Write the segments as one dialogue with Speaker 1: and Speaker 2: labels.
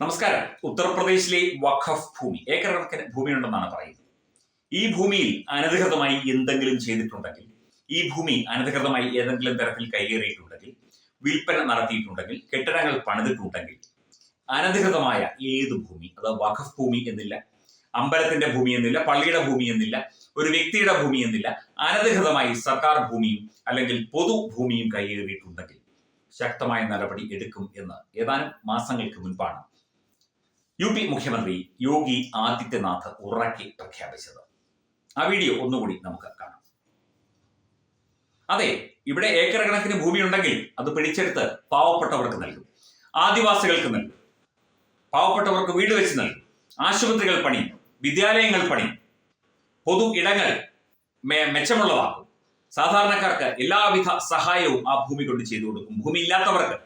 Speaker 1: നമസ്കാരം. ഉത്തർപ്രദേശിലെ വഖഫ് ഭൂമി. ഏക്കർ ഭൂമിയുണ്ടെന്നാണ് പറയുന്നത്. ഈ ഭൂമിയിൽ അനധികൃതമായി എന്തെങ്കിലും ചെയ്തിട്ടുണ്ടെങ്കിൽ ഈ ഭൂമി അനധികൃതമായി ഏതെങ്കിലും തരത്തിൽ കൈയേറിയിട്ടുണ്ടെങ്കിൽ വിൽപ്പന നടത്തിയിട്ടുണ്ടെങ്കിൽ കെട്ടിടങ്ങൾ പണിതിട്ടുണ്ടെങ്കിൽ അനധികൃതമായ ഏത് ഭൂമി അഥവാ വഖഫ് ഭൂമി എന്നില്ല അമ്പലത്തിന്റെ ഭൂമി എന്നില്ല പള്ളിയുടെ ഭൂമി എന്നില്ല ഒരു വ്യക്തിയുടെ ഭൂമി എന്നില്ല അനധികൃതമായി സർക്കാർ ഭൂമിയും അല്ലെങ്കിൽ പൊതുഭൂമിയും കൈയേറിയിട്ടുണ്ടെങ്കിൽ ശക്തമായ നടപടി എടുക്കും എന്ന് ഏതാനും മാസങ്ങൾക്ക് മുൻപാണ് യു പി മുഖ്യമന്ത്രി യോഗി ആദിത്യനാഥ് ഉറക്കി പ്രഖ്യാപിച്ചത്. ആ വീഡിയോ ഒന്നുകൂടി നമുക്ക് കാണാം. അതെ ഇവിടെ ഏക്കർ കണക്കിന് ഭൂമി ഉണ്ടെങ്കിൽ അത് പിടിച്ചെടുത്ത് പാവപ്പെട്ടവർക്ക് നൽകും. ആദിവാസികൾക്ക് നൽകും. പാവപ്പെട്ടവർക്ക് വീട് വെച്ച് നൽകും. ആശുപത്രികൾ പണി വിദ്യാലയങ്ങൾ പണി പൊതു ഇടങ്ങൾ മെച്ചമുള്ളതാക്കും. സാധാരണക്കാർക്ക് എല്ലാവിധ സഹായവും ആ ഭൂമി കൊണ്ട് ചെയ്തു കൊടുക്കും. ഭൂമി ഇല്ലാത്തവർക്ക്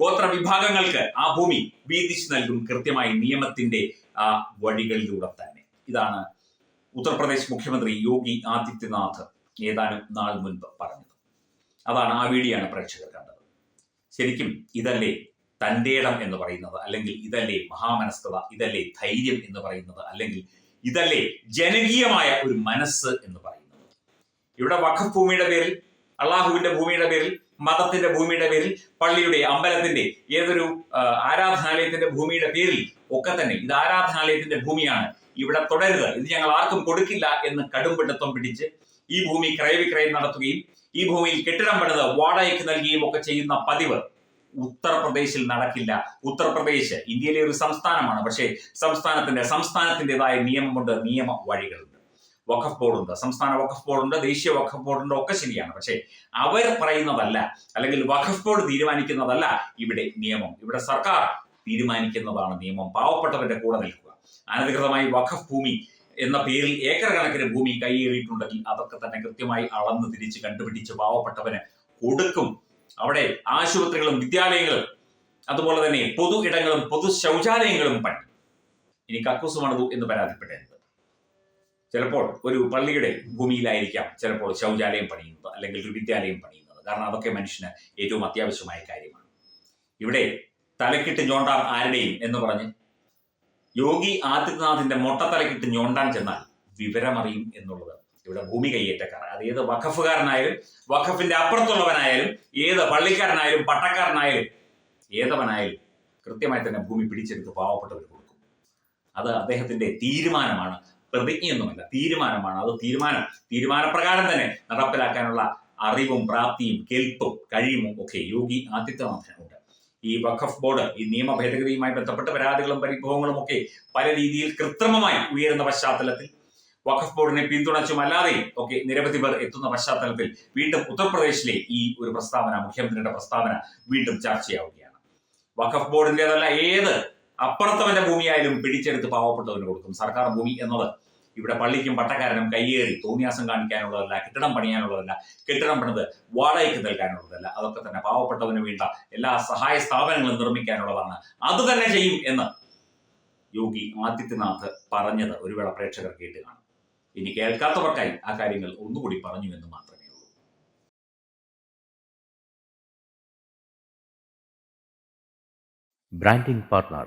Speaker 1: ഗോത്ര വിഭാഗങ്ങൾക്ക് ആ ഭൂമി വീതിച്ചു നൽകും കൃത്യമായി നിയമത്തിന്റെ ആ വഴികളിലൂടെ തന്നെ. ഇതാണ് ഉത്തർപ്രദേശ് മുഖ്യമന്ത്രി യോഗി ആദിത്യനാഥ് ഏതാനും നാൾ മുൻപ് പറഞ്ഞത്. അതാണ് ആ വീഡിയോ പ്രേക്ഷകർ കണ്ടത്. ശരിക്കും ഇതല്ലേ തന്റേടം എന്ന് പറയുന്നത്? അല്ലെങ്കിൽ ഇതല്ലേ മഹാമനസ്കത? ഇതല്ലേ ധൈര്യം എന്ന് പറയുന്നത്? അല്ലെങ്കിൽ ഇതല്ലേ ജനകീയമായ ഒരു മനസ്സ് എന്ന് പറയുന്നത്? ഇവിടെ വഖഫ് ഭൂമിയുടെ പേരിൽ അള്ളാഹുവിന്റെ ഭൂമിയുടെ പേരിൽ മതത്തിന്റെ ഭൂമിയുടെ പേരിൽ പള്ളിയുടെ അമ്പലത്തിന്റെ ഏതൊരു ആരാധനാലയത്തിന്റെ ഭൂമിയുടെ പേരിൽ ഒക്കെ തന്നെ ഇത് ആരാധനാലയത്തിന്റെ ഭൂമിയാണ്. ഇവിടെ തുടരുത് ഇത് ഞങ്ങൾ ആർക്കും കൊടുക്കില്ല എന്ന് കടുംപിടുത്തം പിടിച്ച് ഈ ഭൂമി ക്രയവിക്രയം നടത്തുകയും ഈ ഭൂമിയിൽ കെട്ടിടം പണിത് വാടകയ്ക്ക് നൽകുകയും ഒക്കെ ചെയ്യുന്ന പതിവ് ഉത്തർപ്രദേശിൽ നടക്കില്ല. ഉത്തർപ്രദേശ് ഇന്ത്യയിലെ ഒരു സംസ്ഥാനമാണ്. പക്ഷേ സംസ്ഥാനത്തിന്റെ സംസ്ഥാനത്തിന്റെതായ നിയമമുണ്ട് നിയമ വഴികളുണ്ട് വഖഫ് ബോർഡുണ്ട് സംസ്ഥാന വഖഫ് ബോർഡുണ്ട് ദേശീയ വഖഫ് ബോർഡുണ്ട് ഒക്കെ ശരിയാണ്. പക്ഷേ അവർ പറയുന്നതല്ല അല്ലെങ്കിൽ വഖഫ് ബോർഡ് തീരുമാനിക്കുന്നതല്ല ഇവിടെ നിയമം. ഇവിടെ സർക്കാർ തീരുമാനിക്കുന്നതാണ് നിയമം. പാവപ്പെട്ടവരുടെ കൂടെ നിൽക്കുക. അനധികൃതമായി വഖഫ് ഭൂമി എന്ന പേരിൽ ഏക്കർ കണക്കിന് ഭൂമി കൈയേറിയിട്ടുണ്ടെങ്കിൽ അതൊക്കെ തന്നെ കൃത്യമായി അളന്ന് തിരിച്ച് കണ്ടുപിടിച്ച് പാവപ്പെട്ടവന് കൊടുക്കും. അവിടെ ആശുപത്രികളും വിദ്യാലയങ്ങളും അതുപോലെ തന്നെ പൊതു ഇടങ്ങളും പൊതു ശൗചാലയങ്ങളും പണി. ഇനി കക്കൂസ് മണതു എന്ന് പരാതിപ്പെടരുത് ചിലപ്പോൾ ഒരു പള്ളിയുടെ ഭൂമിയിലായിരിക്കാം ചിലപ്പോൾ ശൗചാലയം പണിയുന്നത് അല്ലെങ്കിൽ ഒരു വിദ്യാലയം പണിയുന്നത്. കാരണം അതൊക്കെ മനുഷ്യന് ഏറ്റവും അത്യാവശ്യമായ കാര്യമാണ്. ഇവിടെ തലക്കിട്ട് ഞോണ്ടാം ആരുടെയും എന്ന് പറഞ്ഞ് യോഗി ആദിത്യനാഥിന്റെ മൊട്ടത്തലക്കിട്ട് ഞോണ്ടാൻ ചെന്നാൽ വിവരമറിയും എന്നുള്ളത് ഇവിടെ ഭൂമി കൈയേറ്റക്കാർ അത് ഏത് വഖഫുകാരനായാലും വഖഫിന്റെ അപ്പുറത്തുള്ളവനായാലും ഏത് പള്ളിക്കാരനായാലും പട്ടക്കാരനായാലും ഏതവനായാലും കൃത്യമായി തന്നെ ഭൂമി പിടിച്ചെടുത്ത് പാവപ്പെട്ടവർ കൊടുക്കും. അത് അദ്ദേഹത്തിന്റെ തീരുമാനമാണ്. പ്രതിജ്ഞയൊന്നുമല്ല. തീരുമാനമാണ്. അത് തീരുമാനം. തീരുമാനപ്രകാരം തന്നെ നടപ്പിലാക്കാനുള്ള അറിവും പ്രാപ്തിയും കെൽപ്പും കഴിയുമും ഒക്കെ യോഗി ആദിത്യനാഥനുണ്ട്. ഈ വഖഫ് ബോർഡ് ഈ നിയമ ഭേദഗതിയുമായി ബന്ധപ്പെട്ട പരാതികളും പരിഭവങ്ങളും ഒക്കെ പല രീതിയിൽ കൃത്രിമമായി ഉയരുന്ന പശ്ചാത്തലത്തിൽ വഖഫ് ബോർഡിനെ പിന്തുണച്ചും അല്ലാതെയും ഒക്കെ നിരവധി പേർ എത്തുന്ന പശ്ചാത്തലത്തിൽ വീണ്ടും ഉത്തർപ്രദേശിലെ ഈ ഒരു പ്രസ്താവന മുഖ്യമന്ത്രിയുടെ പ്രസ്താവന വീണ്ടും ചർച്ചയാവുകയാണ്. വഖഫ് ബോർഡിന്റേതല്ല ഏത് അപ്പുറത്തവന്റെ ഭൂമിയായാലും പിടിച്ചെടുത്ത് പാവപ്പെട്ടവന് കൊടുക്കും. സർക്കാർ ഭൂമി എന്നത് ഇവിടെ പള്ളിക്കും പട്ടക്കാരനും കയ്യേറി തോന്നിയാസം കാണിക്കാനുള്ളതല്ല കെട്ടിടം പണിയാനുള്ളതല്ല കെട്ടിടം പണിത് വാടകയ്ക്ക് നൽകാനുള്ളതല്ല. അതൊക്കെ തന്നെ പാവപ്പെട്ടവന് വേണ്ട എല്ലാ സഹായ സ്ഥാപനങ്ങളും നിർമ്മിക്കാനുള്ളതാണ്. അത് തന്നെ ചെയ്യും എന്ന് യോഗി ആദിത്യനാഥ് പറഞ്ഞത് ഒരു വേള പ്രേക്ഷകർ കേട്ട് കാണും. ഇനി കേൾക്കാത്തവർക്കായി ആ കാര്യങ്ങൾ ഒന്നുകൂടി പറഞ്ഞു എന്ന് മാത്രമേ
Speaker 2: branding partner